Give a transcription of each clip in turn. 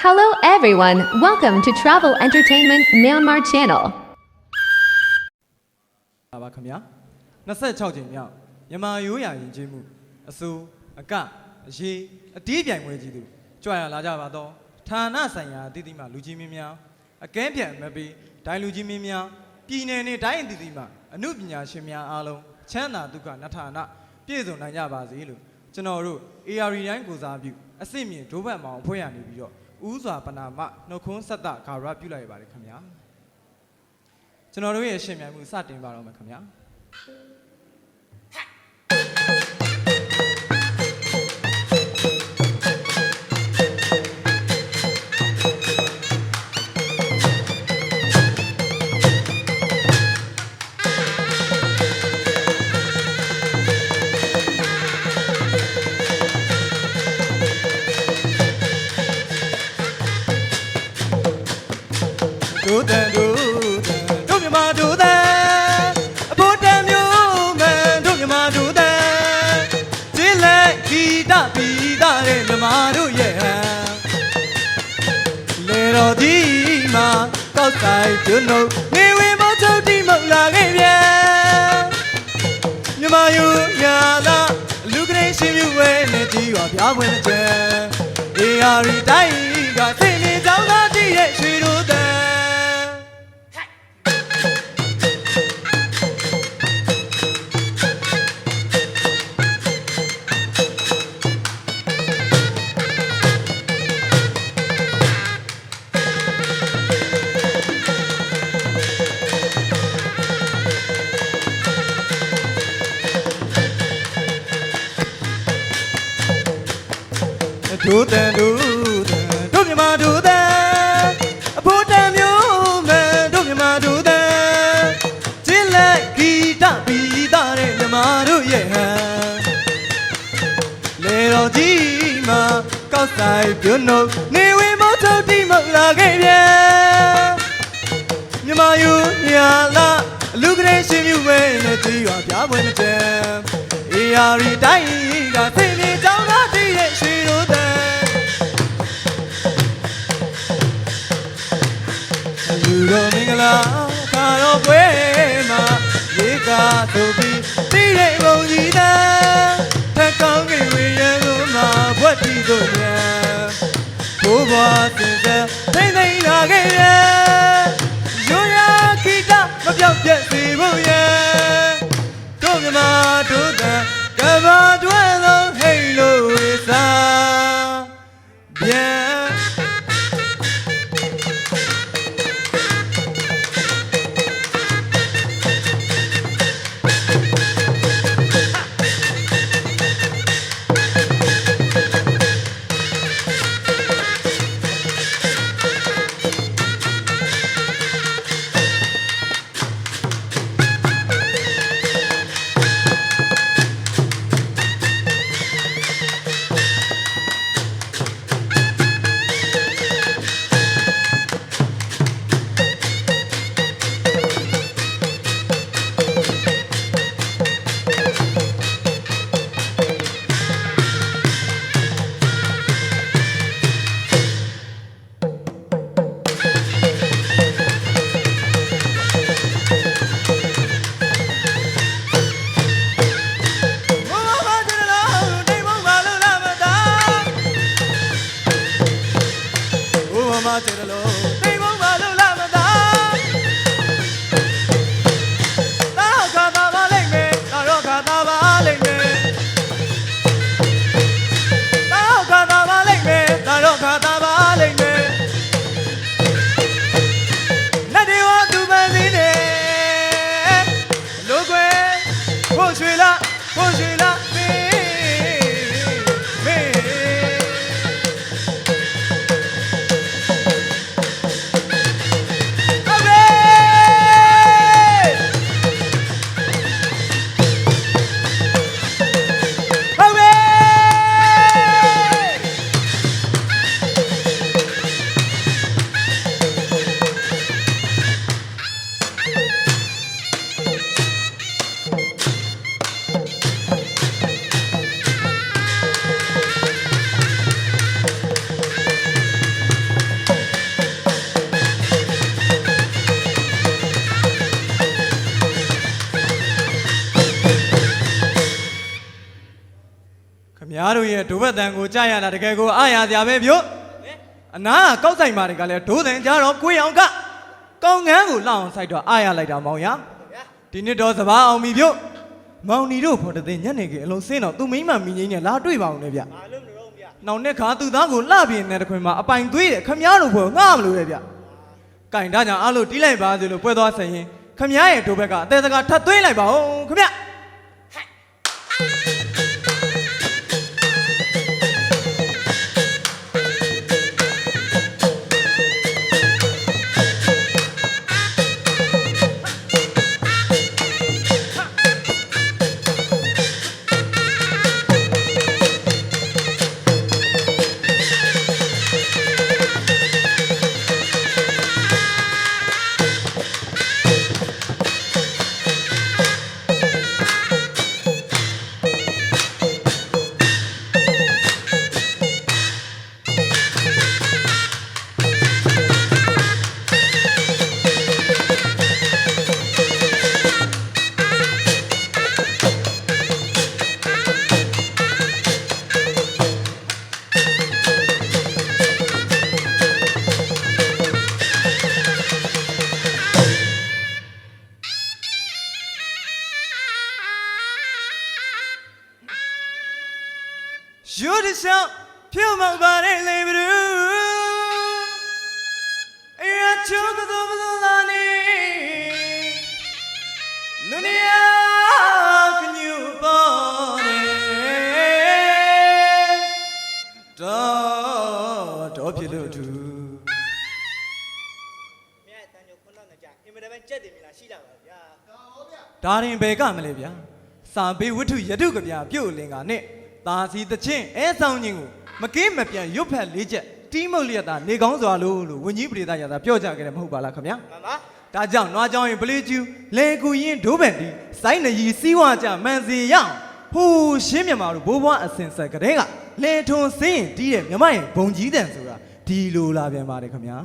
Hello everyone, welcome to Travel Entertainment Myanmar channel. ပါပါခင်ဗျာ26ကြိမ်မြောက်မြန်မာရိုးရာယဉ်ကျေးမှုအစိုးအကအရေးအတီးပြိုင်ပွဲကြီးသူကြွရလာကြပါတော့ဌာနဆိုင်ရာအသီးသီးမှလူကြီးမင်းများအကဲပြန်မပေးဒိုင်လူကြီးမင်းများပြည်နယ်နဲ့တိုင်းအသီးသီးမှအမှုပညာရှင်များအားလုံးချမ်းသာဒုက္ခနထာနာပြည့်စုံနိုင်ကြပါစေလို့ကျွန်တော်တို့ AR တိုင်းကိုစားပြုအစ်စ်မြင့်ဒိုးဘတ်မောင်အဖွဲ့ရနေပြီးတော့ ဥစွာပနာမနှုတ်ခွန်းဆက်တဂါရပြုလိုက်ပါတယ်ခင်ဗျာကျွန်တော်တို့ရဲ့ရှင်မြိုင်မှုစတင်ပါတော့မယ်ခင်ဗျာ မှာကောက်ဆိုင်ကျွနုပ်နေဝင်မချုပ်တိမဟုတ်လာခဲ့ပြန်မြမယူညာလာလူကလေးရှင်မြူဝဲနဲ့ကြီးရွာပြားပွဲနဲ့ကျန်အေယာရီတိုင်း ဒုတန်ဒုတန်တို့မြမဒုတန်အဖို့တန်မျိုးမန်တို့မြမဒုတန်ကျင်းလက်ဂီတပီတာတဲ့မြမတို့ရဲ့ဟန်လေတော်ကြီးမှာကောက်ဆိုင်ပြုံးနှုတ်နေဝေမောထုတ်တိမဟုတ်လာခဲ့ပြန်မြမယူညာလာအလူကလေးရှင်မြူဝဲနဲ့ကြည်ရွာပြပွဲမတန်အေယာရီတိုင်းကသိ လူတော်မင်္ဂလာခါတော်ပွဲမှာရေကာတို့ပြီးတိရိတ်ဘုံကြီးတန်းထက်ကောင်းကင်ဝေရန်ကုန်မှာဘွက်တီတို့မြန်ဘိုးဘွားစင်စဲသိမ့်သိမ့်လာခဲ့ရဲ့ရိုးရာခိတမပြောက်ပြက် ဘု ရဲ့ဒိုးဘက်တန်ကိုကြားရတာတကယ်ကိုအားရစရာပဲဗျို့အနာကကောက်ဆိုင်မာတွေကလည်းဒိုးတန်ကြတော့ကိုရအောင်ကကောင်းငန်းကိုလောက်အောင်ဆိုင်တော့အားရလိုက်တာမောင်ရဒီနှစ်တော့စပားအောင်ပြီဗျို့မောင်နီတို့ဖော်တဲ့ညနေကအလုံးစင်းတော့သူမိမမီငိမ့်နဲ့လာတွေ့ပါအောင်လေဗျဘာလို့မလို့ဗျာနောက်နှစ်ခါသူသားကိုလှပြင်းတဲ့တခွင်မှာအပိုင်သွေးတယ်ခမည်းတော်ဖွဲ့ငှမလို့လေဗျကင်ဒါကြောင့်အားလို့တီးလိုက်ပါစေလို့ပွဲသွားဆိုင်ရင်ခမည်းရဲ့ဒိုးဘက်ကအသေးစကားထပ်သွင်းလိုက်ပါဦးခမည်း ပဲကြက်တယ်မြင်လားရှိတာပါဗျာဒါရင်ဘယ်ကမလဲဗျာစာပေဝတ္ထုယတုကဗျာပြုတ်လင်ကနဲ့ตาစီတချင်းအဲဆောင်ခြင်းကိုမကင်းမပြန်ရွတ်ဖက်လေးချက်တီးမုတ်လျက်တာနေကောင်းစွာလို့လို့ဝင်းကြီးပရိသတ်ရတာပြောကြခဲ့တယ်မဟုတ်ပါလားခင်ဗျာမမဒါကြောင့်နွားကြောင်ရင်ပလေးကျူလေကူရင်ဒိုးပန်တီစိုင်းနရီစီးဝါကြမန်စီရအောင်ဟိုးရှင်းမြန်မာတို့ဘိုးဘွားအစင်ဆက်ကတဲ့ကလေထွန်စင်းရင်တီးတဲ့မြမရင်ဘုံကြီးတန်ဆိုတာဒီလိုလာပြန်ပါတယ်ခင်ဗျာ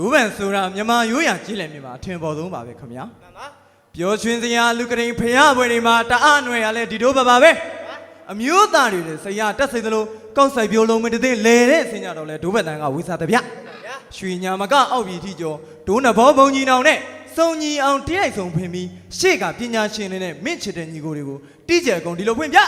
ဒိုးပန်ဆိုတာမြန်မာရိုးရာကြီးလည်းမြန်မာအထင်ပေါ်ဆုံးပါပဲခင်ဗျာမမပျော်ရွှင်စရာလူကရင်ဖရာပွဲတွေမှာတအားຫນွယ်ရလဲဒီတို့ပါပါပဲအမျိုးသားတွေလည်းဆရာတက်စိတ်သလိုကောက်ဆိုင်ပြိုလုံးမတသိလဲတဲ့အစင်ကြတော့လဲဒိုးဘက်တန်ကဝိစားတဗျဗျာရွှေညာမကအောက်ပြည်ထိကျော်ဒိုးနဘောဘုံကြီးနောင်နဲ့စုံညီအောင်တိရိုက်ဆုံးဖင်ပြီးရှေ့ကပညာရှင်တွေနဲ့မင့်ချစ်တဲ့ညီကိုတွေကိုတိကျအကုန်ဒီလိုဖွင့်ပြ